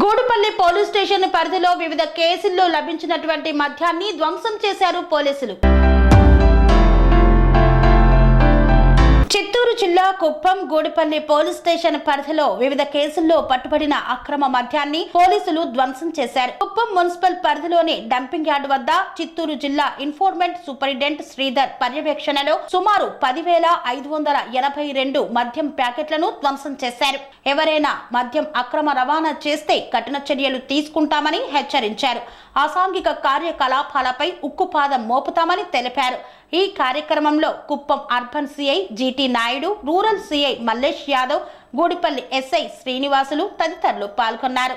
గూడుపల్లి police station పరిధిలో వివిధ కేసుల్లో లభించినటువంటి మద్యాన్ని ధ్వంసం చేశారు పోలీసులు. కుప్పం గూడిపల్లి పోలీస్ స్టేషన్ పరిధిలో వివిధ కేసుల్లో పట్టుబడిన అక్రమ మద్యాన్ని పోలీసులు ధ్వంసం చేశారు. కుప్పం మున్సిపల్ పరిధిలోని డంపింగ్ యార్డ్ వద్ద చిత్తూరు జిల్లా ఇన్ఫోర్మెంట్ సూపరింటెండెంట్ శ్రీధర్ పర్యవేక్షణలో సుమారు పదివేల ఐదు వందల ఎనభై రెండు మద్యం ప్యాకెట్లను ధ్వంసం చేశారు. ఎవరైనా మద్యం అక్రమ రవాణా చేస్తే కఠిన చర్యలు తీసుకుంటామని హెచ్చరించారు. అసాంఘిక కార్యకలాపాలపై ఉక్కుపాదం మోపుతామని తెలిపారు. ఈ కార్యక్రమంలో Kuppam urban CI GT Naidu rural CI Mallesh Yadav Gudipalli SI Srinivasulu తదితరులు పాల్గొన్నారు.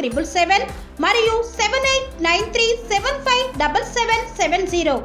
triple seven మరియు seven eight nine three seven five double seven seven zero